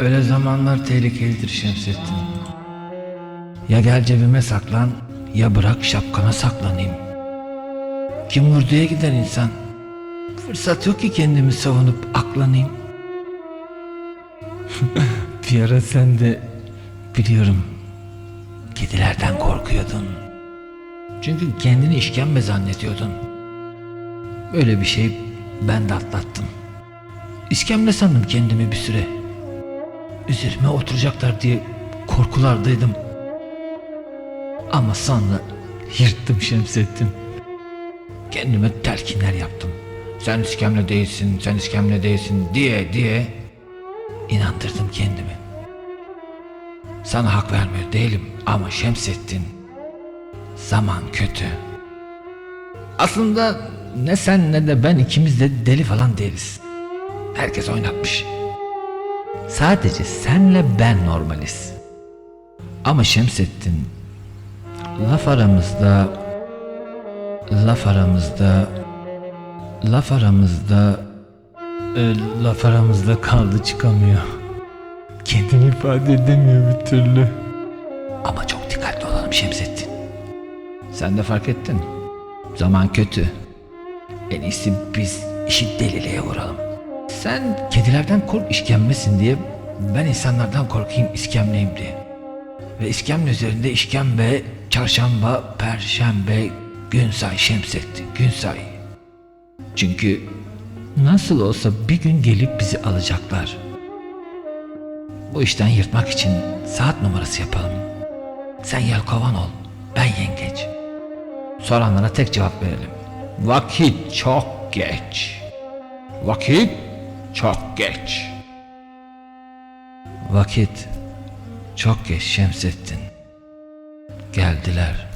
Öyle zamanlar tehlikelidir Şemsettin. Ya gel cebime saklan ya bırak şapkana saklanayım. Kim vurduya gider insan. Fırsat yok ki kendimi savunup aklanayım. Bir ara sen de biliyorum kedilerden korkuyordun. Çünkü kendini işkembe zannediyordun. Böyle bir şey ben de atlattım. İskemle sandım kendimi bir süre. Üzerime oturacaklar diye korkulardaydım. Ama sonra yırttım Şemsettin. Kendime telkinler yaptım. Sen iskemle değilsin, sen iskemle değilsin diye diye inandırdım kendimi. Sana hak vermiyor değilim ama Şemsettin zaman kötü. Aslında ne sen ne de ben ikimiz de deli falan değiliz. Herkes oynatmış. Sadece senle ben normaliz. Ama Şemsettin laf aramızda laf aramızda laf aramızda e, laf aramızda kaldı çıkamıyor. Kendini ifade edemiyor bir türlü. Ama çok dikkatli olalım Şemsettin. Sen de fark ettin. Zaman kötü. En iyisi biz işi deliliğe vuralım. Sen kedilerden kork işkembesin diye ben insanlardan korkayım iskemleyim diye. Ve iskemle üzerinde işkembe, çarşamba, perşembe, gün say Şemsettin, gün say. Çünkü nasıl olsa bir gün gelip bizi alacaklar. Bu işten yırtmak için saat numarası yapalım. Sen yelkovan ol, ben yengeç. Soranlara tek cevap verelim. Vakit çok geç. Vakit çok geç. Vakit çok geç Şemsettin. Geldiler.